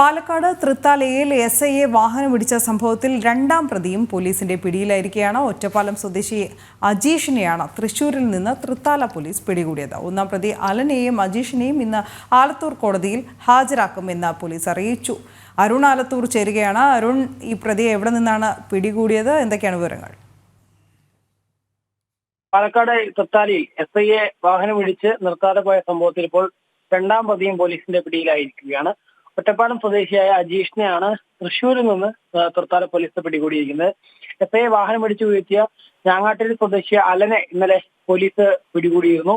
Palakkad തൃത്താലയിൽ S വാഹനം ഇടിച്ച സംഭവത്തിൽ രണ്ടാം പ്രതിയും പോലീസിന്റെ പിടിയിലായിരിക്കെയാണ് ഒറ്റപ്പാലം സ്വദേശി അജീഷിനെയാണ് തൃശൂരിൽ നിന്ന് തൃത്താല പോലീസ് പിടികൂടിയത്. ഒന്നാം പ്രതി അലനെയും അജീഷിനെയും ഇന്ന് ആലത്തൂർ കോടതിയിൽ ഹാജരാക്കുമെന്ന് പോലീസ് അറിയിച്ചു. അരുൺ ആലത്തൂർ ചേരുകയാണ്. അരുൺ ഈ പ്രതിയെ എവിടെ നിന്നാണ് പിടികൂടിയത്? എന്തൊക്കെയാണ് വിവരങ്ങൾ? പാലക്കാട് തൃത്താലയിൽ എസ് വാഹനം ഇടിച്ച് നിർത്താതെ പോയ സംഭവത്തിൽ ഇപ്പോൾ രണ്ടാം പ്രതിയും പോലീസിന്റെ പിടിയിലായിരിക്കുകയാണ്. ഒറ്റപ്പാലം സ്വദേശിയായ അജീഷിനെയാണ് തൃശൂരിൽ നിന്ന് തൃത്താല പോലീസ് പിടികൂടിയിരിക്കുന്നത്. എസ് ഐ വാഹനം പിടിച്ചു വീഴ്ത്തിയ ഞാങ്ങാട്ടിരി സ്വദേശിയ അലനെ ഇന്നലെ പോലീസ് പിടികൂടിയിരുന്നു.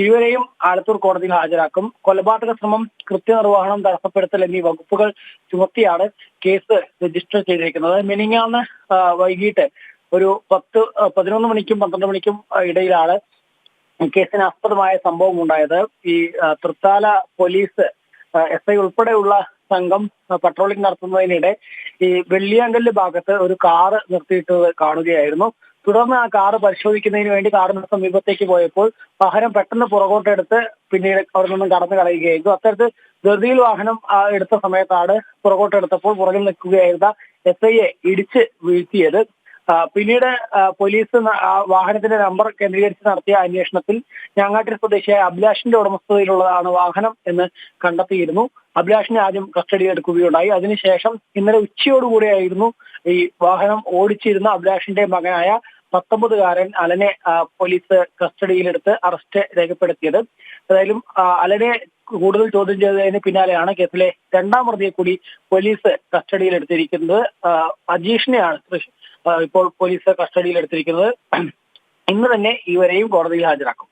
ഇരുവരെയും ആലത്തൂർ കോടതിയിൽ ഹാജരാക്കും. കൊലപാതക ശ്രമം കൃത്യനിർവഹണം തടസ്സപ്പെടുത്തൽ എന്നീ വകുപ്പുകൾ ചുമത്തിയാണ് കേസ് രജിസ്റ്റർ ചെയ്തിരിക്കുന്നത്. മിനിങ്ങാന്ന് വൈകിട്ട് ഒരു പത്ത് പതിനൊന്ന് മണിക്കും പന്ത്രണ്ട് മണിക്കും ഇടയിലാണ് കേസിന് ആസ്പദമായ സംഭവം ഉണ്ടായത്. ഈ തൃത്താല പോലീസ് എസ് ഐ ഉൾപ്പെടെയുള്ള സംഘം പട്രോളിംഗ് നടത്തുന്നതിനിടെ ഈ വെള്ളിയാങ്കല്ല് ഭാഗത്ത് ഒരു കാറ് നിർത്തിയിട്ട് കാണുകയായിരുന്നു. തുടർന്ന് ആ കാറ് പരിശോധിക്കുന്നതിന് വേണ്ടി കാറിന് സമീപത്തേക്ക് പോയപ്പോൾ വാഹനം പെട്ടെന്ന് പുറകോട്ടെടുത്ത് പിന്നീട് അവിടെ നിന്നും കടന്നു കളയുകയായിരുന്നു. അത്തരത്തിൽ ധൃതിയിൽ വാഹനം എടുത്ത സമയത്താണ് പുറകോട്ടെടുത്തപ്പോൾ പുറകിൽ നിൽക്കുകയായിരുന്ന എസ് ഐയെ ഇടിച്ച് വീഴ്ത്തിയത്. പിന്നീട് പോലീസ് വാഹനത്തിന്റെ നമ്പർ കേന്ദ്രീകരിച്ച് നടത്തിയ അന്വേഷണത്തിൽ ഞാങ്ങാട്ടിരി സ്വദേശിയായ അഭിലാഷിന്റെ ഉടമസ്ഥതയിലുള്ളതാണ് വാഹനം എന്ന് കണ്ടെത്തിയിരുന്നു. അഭിലാഷിനെ ആദ്യം കസ്റ്റഡിയിൽ എടുക്കുകയുണ്ടായി. അതിനുശേഷം ഇന്നലെ ഉച്ചയോടുകൂടിയായിരുന്നു ഈ വാഹനം ഓടിച്ചിരുന്ന അഭിലാഷിന്റെ മകനായ പത്തൊമ്പതുകാരൻ അലനെ പോലീസ് കസ്റ്റഡിയിലെടുത്ത് അറസ്റ്റ് രേഖപ്പെടുത്തിയത്. ഏതായാലും അലനെ കൂടുതൽ ചോദ്യം ചെയ്തതിന് പിന്നാലെയാണ് കേസിലെ രണ്ടാം പ്രതിയെ കൂടി പോലീസ് ആ, അജീഷിനെയാണ് ഇപ്പോൾ പോലീസ് കസ്റ്റഡിയിൽ എടുത്തിരിക്കുന്നത്. ഇന്ന് തന്നെ ഇവരെയും കോടതിയിൽ ഹാജരാക്കും.